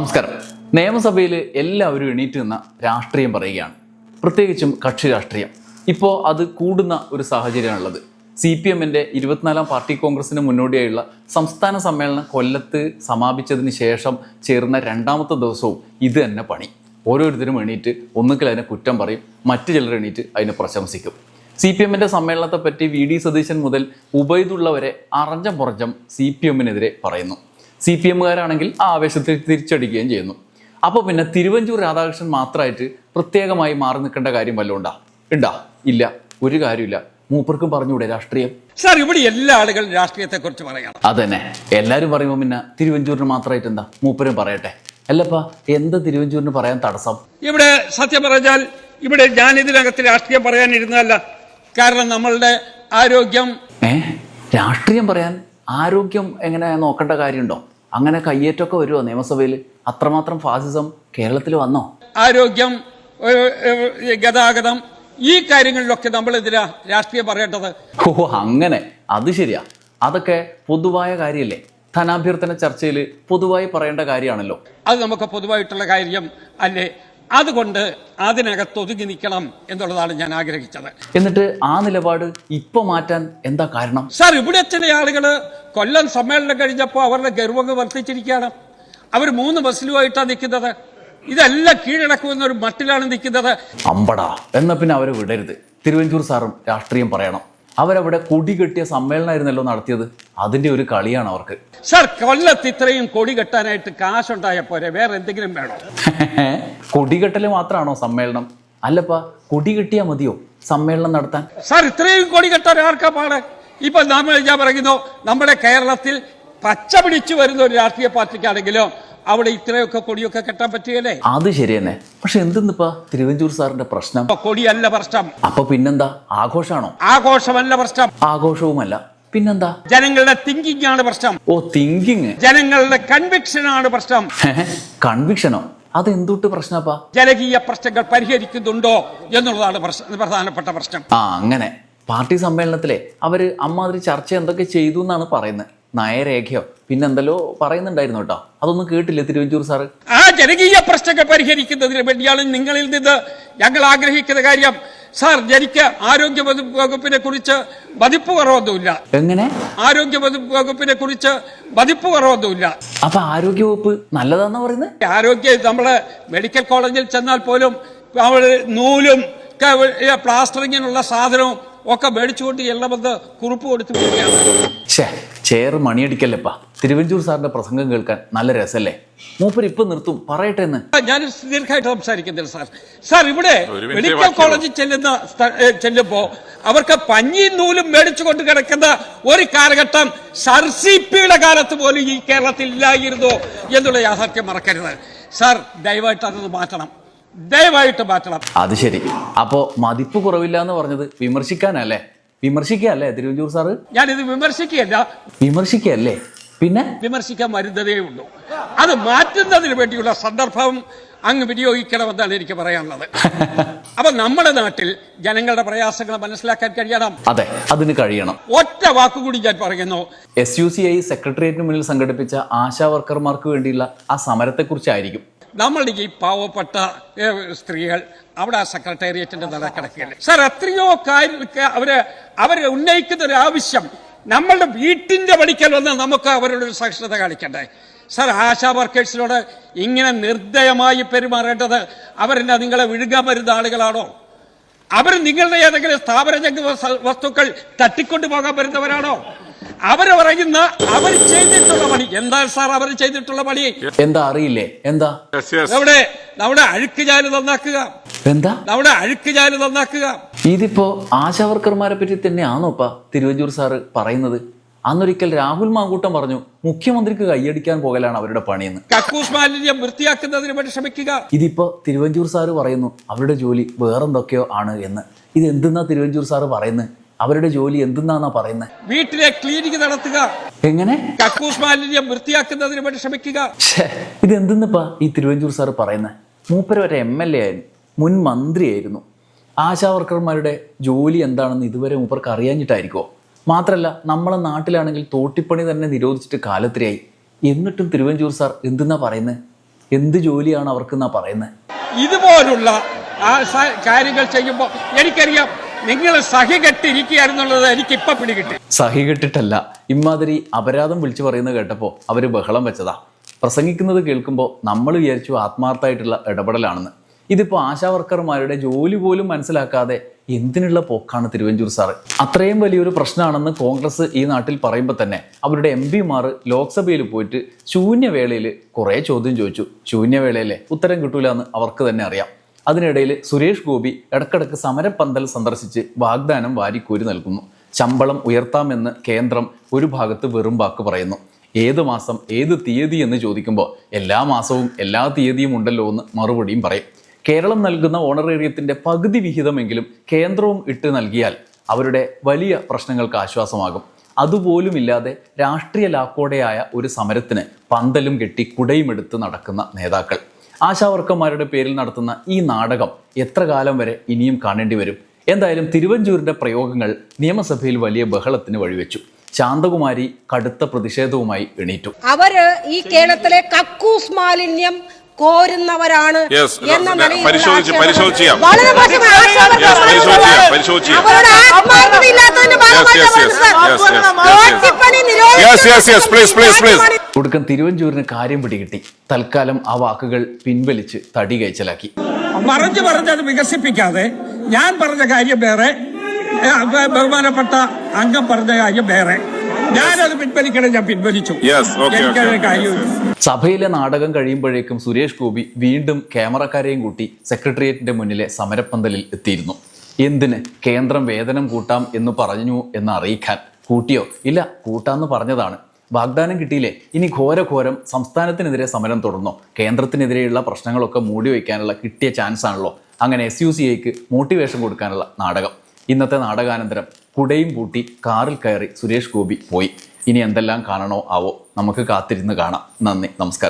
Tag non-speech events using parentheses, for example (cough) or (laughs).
നമസ്കാരം. നിയമസഭയിൽ എല്ലാവരും എണീറ്റ് നിന്ന രാഷ്ട്രീയം പറയുകയാണ്. പ്രത്യേകിച്ചും കക്ഷി രാഷ്ട്രീയം. ഇപ്പോൾ അത് കൂടുന്ന ഒരു സാഹചര്യമാണുള്ളത്. സി പി എമ്മിന്റെ ഇരുപത്തിനാലാം പാർട്ടി കോൺഗ്രസിന് മുന്നോടിയായുള്ള സംസ്ഥാന സമ്മേളനം കൊല്ലത്ത് സമാപിച്ചതിന് ശേഷം ചേർന്ന രണ്ടാമത്തെ ദിവസവും ഇത് തന്നെ പണി. ഓരോരുത്തരും എണീറ്റ് ഒന്നുകിൽ അതിനെ കുറ്റം പറയും മറ്റു ചിലർ എണീറ്റ് അതിനെ പ്രശംസിക്കും. സി പി എമ്മിന്റെ സമ്മേളനത്തെപ്പറ്റി വി ഡി സതീശൻ മുതൽ ഉബൈദുള്ളവരെ അറഞ്ചം പുറഞ്ചം സി പി എമ്മിനെതിരെ പറയുന്നു. സി പി എമ്മുകാരാണെങ്കിൽ ആ ആവേശത്തിൽ തിരിച്ചടിക്കുകയും ചെയ്യുന്നു. അപ്പോൾ പിന്നെ തിരുവഞ്ചൂർ രാധാകൃഷ്ണൻ മാത്രമായിട്ട് പ്രത്യേകമായി മാറി നിൽക്കേണ്ട കാര്യം വല്ലതും ഉണ്ടാ? ഉണ്ടാ ഇല്ല. ഒരു കാര്യമില്ല മൂപ്പർക്കും പറഞ്ഞുകൂടെ രാഷ്ട്രീയം? സാർ ഇവിടെ എല്ലാ ആളുകളും രാഷ്ട്രീയത്തെ കുറിച്ച് പറയണം. അതന്നെ. എല്ലാവരും പറയുമ്പോൾ പിന്നെ തിരുവഞ്ചൂരിന് മാത്രമായിട്ട് എന്താ? മൂപ്പരും പറയട്ടെ. അല്ലപ്പാ എന്താ തിരുവഞ്ചൂരിന് പറയാൻ തടസ്സം? ഇവിടെ സത്യം പറഞ്ഞാൽ ഇവിടെ ഞാൻ ഇതിനകത്ത് രാഷ്ട്രീയം പറയാനിരുന്നതല്ല. കാരണം നമ്മളുടെ ആരോഗ്യം. ഏ? രാഷ്ട്രീയം പറയാൻ ആരോഗ്യം എങ്ങനെ നോക്കേണ്ട കാര്യമുണ്ടോ? അങ്ങനെ കയ്യേറ്റമൊക്കെ വരുമോ നിയമസഭയിൽ അത്രമാത്രം ഫാസിസം കേരളത്തിൽ വന്നോ? ആരോഗ്യം ഗതാഗതം ഈ കാര്യങ്ങളിലൊക്കെ നമ്മൾ ഇതിലാ രാഷ്ട്രീയം പറയേണ്ടത്. ഓ അങ്ങനെ. അത് ശരിയാ. അതൊക്കെ പൊതുവായ കാര്യമല്ലേ ധനാഭ്യർത്ഥന ചർച്ചയിൽ പൊതുവായി പറയേണ്ട കാര്യമാണല്ലോ. അത് നമുക്ക് പൊതുവായിട്ടുള്ള കാര്യം അല്ലേ? അതുകൊണ്ട് അതിനകത്ത് ഒതുങ്ങി നിൽക്കണം എന്നുള്ളതാണ് ഞാൻ ആഗ്രഹിച്ചത്. എന്നിട്ട് ആ നിലപാട് ഇപ്പൊ മാറ്റാൻ എന്താ കാരണം? സാർ ഇവിടെ ചില ആളുകൾ കൊല്ലം സമ്മേളനം കഴിഞ്ഞപ്പോൾ അവരുടെ ഗർവങ്ങ് വർദ്ധിച്ചിരിക്കുകയാണ്. അവർ മൂന്ന് ബസ്സിലുമായിട്ടാണ് നിൽക്കുന്നത്. ഇതെല്ലാം കീഴടക്കുമെന്നൊരു മട്ടിലാണ് നിൽക്കുന്നത്. അമ്പടാ. എന്നാ പിന്നെ അവരെ വിടരുത്. തിരുവഞ്ചൂർ സാറും രാഷ്ട്രീയം പറയണം. അവരവിടെ കൊടി കെട്ടിയ സമ്മേളനമായിരുന്നല്ലോ നടത്തിയത്. അതിന്റെ ഒരു കളിയാണ് അവർക്ക്. സർ കൊല്ലത്ത് ഇത്രയും കൊടി കെട്ടാനായിട്ട് കാശുണ്ടായ പോരെ? വേറെ എന്തെങ്കിലും വേണോ? (laughs) കൊടികെട്ടൽ മാത്രമാണോ സമ്മേളനം? അല്ലപ്പ കൊടി കെട്ടിയാ മതിയോ സമ്മേളനം നടത്താൻ? സർ ഇത്രയും കൊടി കെട്ടാൻ ആർക്കാ പാട്? ഇപ്പൊ നമ്മൾ ഞാൻ പറയുന്നു നമ്മുടെ കേരളത്തിൽ പച്ച പിടിച്ചു വരുന്ന ഒരു രാഷ്ട്രീയ പാർട്ടിക്കാണെങ്കിലും അവിടെ ഇത്രയൊക്കെ കൊടിയൊക്കെ കെട്ടാൻ പറ്റുകയല്ലേ? അത് ശരി തന്നെ. പക്ഷെ എന്തെന്നിപ്പാ തിരുവഞ്ചൂർ സാറിന്റെ പ്രശ്നം? കൊടിയല്ല പ്രശ്നം. അപ്പൊ പിന്നെന്താ? ആഘോഷാണോ? ആഘോഷമല്ല പ്രശ്നം. ആഘോഷവുമല്ല. പിന്നെന്താ? ജനങ്ങളുടെ തിങ്കിങ് ആണ് പ്രശ്നം. ഓ തിങ്കിങ് ജനങ്ങളുടെ കൺവിക്ഷൻ ആണ് പ്രശ്നം. കൺവിക്ഷനോ അത് എന്തുട്ട് പ്രശ്നപ്പാ? ജനകീയ പ്രശ്നങ്ങൾ പരിഹരിക്കുന്നുണ്ടോ എന്നുള്ളതാണ് പ്രശ്നം പ്രധാനപ്പെട്ട പ്രശ്നം. ആ അങ്ങനെ. പാർട്ടി സമ്മേളനത്തിലെ അവർ അമ്മാതിരി ചർച്ച എന്തൊക്കെ ചെയ്തു എന്നാണ് പറയുന്നത്. നയരേഖയോ? പിന്നെന്തല്ലോ പറയുന്നുണ്ടായിരുന്നു കേട്ടോ. അതൊന്നും കേട്ടില്ല തിരുവഞ്ചൂർ സാറ്? ആ ജനകീയ പ്രശ്നങ്ങൾ പരിഹരിക്കുന്നതിന് വേണ്ടിയാണ് നിങ്ങളിൽ നിന്ന് ഞങ്ങൾ ആഗ്രഹിക്കുന്ന കാര്യം. സാർ എനിക്ക് ആരോഗ്യ വകുപ്പിനെ കുറിച്ച് മതിപ്പ് കുറവൊന്നുമില്ല. എങ്ങനെ? ആരോഗ്യ വകുപ്പിനെ കുറിച്ച് മതിപ്പ് കുറവൊന്നുമില്ല. അപ്പൊ ആരോഗ്യ വകുപ്പ് നല്ലതാന്ന് പറയുന്നത് ആരോഗ്യ നമ്മൾ മെഡിക്കൽ കോളേജിൽ ചെന്നാൽ പോലും അവിടെ നൂലും പ്ലാസ്റ്ററിങ്ങിനുള്ള സാധനവും ഒക്കെ മേടിച്ചുകൊണ്ട് എല്ലാം കുറിപ്പ് കൊടുത്തു ചേർ മണിയടിക്കല്ലപ്പാ. തിരുവഞ്ചൂർ സാറിന്റെ പ്രസംഗം കേൾക്കാൻ നല്ല രസല്ലേ? മൂപ്പർ ഇപ്പൊ നിർത്തും. പറയട്ടെ എന്ന്. ഞാൻ ദീർഘമായിട്ട് സംസാരിക്കുന്നില്ല സാർ. സാർ ഇവിടെ മെഡിക്കൽ. കോളേജിൽ ചെല്ലുന്ന ചെല്ലുമ്പോ അവർക്ക് പഞ്ഞിയും നൂലും മേടിച്ചു കൊണ്ട് കിടക്കുന്ന ഒരു കാലഘട്ടം സർസിപ്പിയുടെ കാലത്ത് പോലും ഈ കേരളത്തിൽ ഇല്ലായിരുന്നു എന്നുള്ള യാഥാർത്ഥ്യം മറക്കരുത്. സാർ ദയവായിട്ട് അതൊന്ന് മാറ്റണം. ദയവായിട്ട് മാറ്റണം. അത് ശരി. അപ്പോ മതിപ്പ് കുറവില്ല എന്ന് പറഞ്ഞത് വിമർശിക്കാനല്ലേ? വിമർശിക്കല്ലേ തിരുവഞ്ചൂർ സാറ്? ഇത് വിമർശിക്കുകയല്ല. വിമർശിക്കല്ലേ പിന്നെ? വിമർശിക്കാൻ വരുന്നതേ ഉള്ളൂ. അത് മാറ്റുന്നതിന് വേണ്ടിയുള്ള സന്ദർഭം അങ്ങ് വിനിയോഗിക്കണമെന്നാണ് എനിക്ക് പറയാനുള്ളത്. (laughs) അപ്പൊ നമ്മുടെ നാട്ടിൽ ജനങ്ങളുടെ പ്രയാസങ്ങൾ മനസ്സിലാക്കാൻ കഴിയണം. അതെ അതിന് കഴിയണം. ഒറ്റ വാക്കുകൂടി ഞാൻ പറയുന്നു. എസ് യു സി ഐ സെക്രട്ടേറിയറ്റിന് മുന്നിൽ സംഘടിപ്പിച്ച ആശാ വർക്കർമാർക്ക് വേണ്ടിയുള്ള ആ സമരത്തെക്കുറിച്ചായിരിക്കും. നമ്മളുടെ ഈ പാവപ്പെട്ട സ്ത്രീകൾ അവിടെ ആ സെക്രട്ടേറിയറ്റിന്റെ നട കിടക്കുകയല്ലേ സാർ എത്രയോ കാര്യങ്ങൾക്ക് അവർ അവർ ഉന്നയിക്കുന്ന ഒരു ആവശ്യം നമ്മളുടെ വീട്ടിന്റെ പടിക്കൽ വന്ന് നമുക്ക് അവരുടെ ഒരു സഹിഷ്ണുത കാണിക്കണ്ടേ? സാർ ആശാ വർക്കേഴ്സിനോട് ഇങ്ങനെ നിർദ്ദയമായി പെരുമാറേണ്ടത് അവരെന്നെ നിങ്ങളെ വിഴുകാൻ വരുന്ന ആളുകളാണോ? അവർ നിങ്ങളുടെ ഏതെങ്കിലും സ്ഥാപനജംഗ വസ്തുക്കൾ തട്ടിക്കൊണ്ടു പോകാൻ വരുന്നവരാണോ? അവർ പറയുന്ന അവർ ചെയ്തിട്ടുള്ള പണി. എന്താ സാർ അവർ ചെയ്തിട്ടുള്ള പണി? എന്താ അറിയില്ലേ? എന്താ? നമ്മുടെ നമ്മുടെ അഴുക്ക് ജാൽ നന്നാക്കുക. എന്താ? നമ്മുടെ അഴുക്ക് ജാൽ നന്നാക്കുക. ഇതിപ്പോ ആശാവർക്കർമാരെ പറ്റി തന്നെയാണോപ്പാ തിരുവഞ്ചൂർ സാറ് പറയുന്നത്? അന്നൊരിക്കൽ രാഹുൽ മാങ്കൂട്ടം പറഞ്ഞു മുഖ്യമന്ത്രിക്ക് കൈയടിക്കാൻ പോകലാണ് അവരുടെ പണിയെന്ന്. കക്കൂസ് മാലിന്യം വൃത്തിയാക്കുന്നതിന് വേണ്ടി ശ്രമിക്കുക. ഇതിപ്പോ തിരുവഞ്ചൂർ സാറ് പറയുന്നു അവരുടെ ജോലി വേറെന്തൊക്കെയോ ആണ് എന്ന്. ഇത് എന്തെന്നാ തിരുവഞ്ചൂർ സാറ് പറയുന്നത്? അവരുടെ ജോലി എന്തെന്നാണോ പറയുന്നത് വീട്ടിലെ ക്ലീനിങ് നടത്തുക. എങ്ങനെ? കക്കൂസ് മാലിന്യം വൃത്തിയാക്കുന്നതിന് വേണ്ടി ശ്രമിക്കുക. ഇത് എന്തെന്നിപ്പാ ഈ തിരുവഞ്ചൂർ സാർ പറയുന്നത് മൂപ്പര് ഒരു എം എൽ എ ആയിരുന്നു. മുൻ മന്ത്രിയായിരുന്നു. ആശാ വർക്കർമാരുടെ ജോലി എന്താണെന്ന് ഇതുവരെ മൂപ്പർക്ക് അറിയാഞ്ഞിട്ടായിരിക്കോ മാത്രമല്ല നമ്മളെ നാട്ടിലാണെങ്കിൽ തോട്ടിപ്പണി തന്നെ നിരോധിച്ചിട്ട് കാലത്തിരിയായി. എന്നിട്ടും തിരുവഞ്ചൂർ സാർ എന്തെന്നാ പറയുന്നത് എന്ത് ജോലിയാണ് അവർക്കെന്നാ പറയുന്നത് ഇതുപോലുള്ള കാര്യങ്ങൾ ചെയ്യുമ്പോൾ എനിക്കറിയാം. നിങ്ങൾ സഹികെട്ടിരിക്കുകയായിരുന്നുള്ളത് എനിക്ക് ഇപ്പൊ പിടികിട്ടി. സഹി കെട്ടിട്ടല്ല ഇമാതിരി അപരാധം വിളിച്ചു പറയുന്നത് കേട്ടപ്പോൾ അവർ ബഹളം വെച്ചതാ. പ്രസംഗിക്കുന്നത് കേൾക്കുമ്പോൾ നമ്മൾ വിചാരിച്ചു ആത്മാർത്ഥമായിട്ടുള്ള ഇടപെടലാണെന്ന്. ഇതിപ്പോൾ ആശാ വർക്കർമാരുടെ ജോലി പോലും മനസ്സിലാക്കാതെ എന്തിനുള്ള പോക്കാണ് തിരുവഞ്ചൂർ സാറ്? അത്രയും വലിയൊരു പ്രശ്നമാണെന്ന് കോൺഗ്രസ് ഈ നാട്ടിൽ പറയുമ്പോൾ തന്നെ അവരുടെ എം പിമാർ ലോക്സഭയിൽ പോയിട്ട് ശൂന്യവേളയിൽ കുറേ ചോദ്യം ചോദിച്ചു. ശൂന്യവേളയിലെ ഉത്തരം കിട്ടൂല എന്ന് അവർക്ക് തന്നെ അറിയാം. അതിനിടയിൽ സുരേഷ് ഗോപി ഇടക്കിടക്ക് സമരപ്പന്തൽ സന്ദർശിച്ച് വാഗ്ദാനം വാരിക്കോരി നൽകുന്നു. ശമ്പളം ഉയർത്താമെന്ന് കേന്ദ്രം ഒരു ഭാഗത്ത് വെറും വാക്ക് പറയുന്നു. ഏത് മാസം ഏത് തീയതി എന്ന് ചോദിക്കുമ്പോൾ എല്ലാ മാസവും എല്ലാ തീയതിയും ഉണ്ടല്ലോ എന്ന് മറുപടിയും പറയും. കേരളം നൽകുന്ന ഓണറേറിയത്തിന്റെ പകുതി വിഹിതമെങ്കിലും കേന്ദ്രവും ഇട്ട് നൽകിയാൽ അവരുടെ വലിയ പ്രശ്നങ്ങൾക്ക് ആശ്വാസമാകും. അതുപോലുമില്ലാതെ രാഷ്ട്രീയ ലാക്കോടെയായ ഒരു സമരത്തിന് പന്തലും കെട്ടി കുടയുമെടുത്ത് നടക്കുന്ന നേതാക്കൾ. ആശാവർക്കന്മാരുടെ പേരിൽ നടത്തുന്ന ഈ നാടകം എത്ര കാലം വരെ ഇനിയും കാണേണ്ടി വരും എന്തായാലും തിരുവഞ്ചൂരിന്റെ പ്രയോഗങ്ങൾ നിയമസഭയിൽ വലിയ ബഹളത്തിന് വഴിവെച്ചു ശാന്തകുമാരി കടുത്ത പ്രതിഷേധവുമായി എണീറ്റു അവർ ഈ കേരളത്തിലെ കക്കൂസ് മാലിന്യം കോരുന്നവരാണ് എന്ന നിലയിൽ. വളരെ. പരിശോധിച്ച്. ഒടുക്കം തിരുവഞ്ചൂരിന് കാര്യം പിടികിട്ടി. തൽക്കാലം ആ വാക്കുകൾ പിൻവലിച്ച് തടി കഴിച്ചലാക്കി മറിഞ്ഞ് പറഞ്ഞത് വികസിപ്പിക്കാതെ ഞാൻ പറഞ്ഞ കാര്യം വേറെ ബഹുമാനപ്പെട്ട അംഗം പറഞ്ഞ കാര്യം വേറെ. ഞാനത് പിൻവലിക്കണം ഞാൻ പിൻവലിച്ചു. സഭയിലെ നാടകം കഴിയുമ്പോഴേക്കും സുരേഷ് ഗോപി വീണ്ടും ക്യാമറക്കാരെയും കൂട്ടി സെക്രട്ടേറിയറ്റിന്റെ മുന്നിലെ സമരപ്പന്തലിൽ എത്തിയിരുന്നു. എന്തിന് കേന്ദ്രം വേതനം കൂട്ടാം എന്ന് പറഞ്ഞു എന്ന് അറിയിക്കാൻ കൂട്ടിയോ? ഇല്ല കൂട്ടാന്ന് പറഞ്ഞതാണ്. വാഗ്ദാനം കിട്ടിയില്ലേ? ഇനി ഘോരഘോരം സംസ്ഥാനത്തിനെതിരെ സമരം തുടർന്നോ? കേന്ദ്രത്തിനെതിരെയുള്ള പ്രശ്നങ്ങളൊക്കെ മൂടി വയ്ക്കാനുള്ള കിട്ടിയ ചാൻസ് ആണല്ലോ. അങ്ങനെ എസ് യു സി ഐക്ക് മോട്ടിവേഷൻ കൊടുക്കാനുള്ള നാടകം. ഇന്നത്തെ നാടകാനന്തരം കുടയും പൂട്ടി കാറിൽ കയറി സുരേഷ് ഗോപി പോയി. ഇനി എന്തെല്ലാം കാണണോ ആവോ? നമുക്ക് കാത്തിരുന്ന് കാണാം. നന്ദി നമസ്കാരം.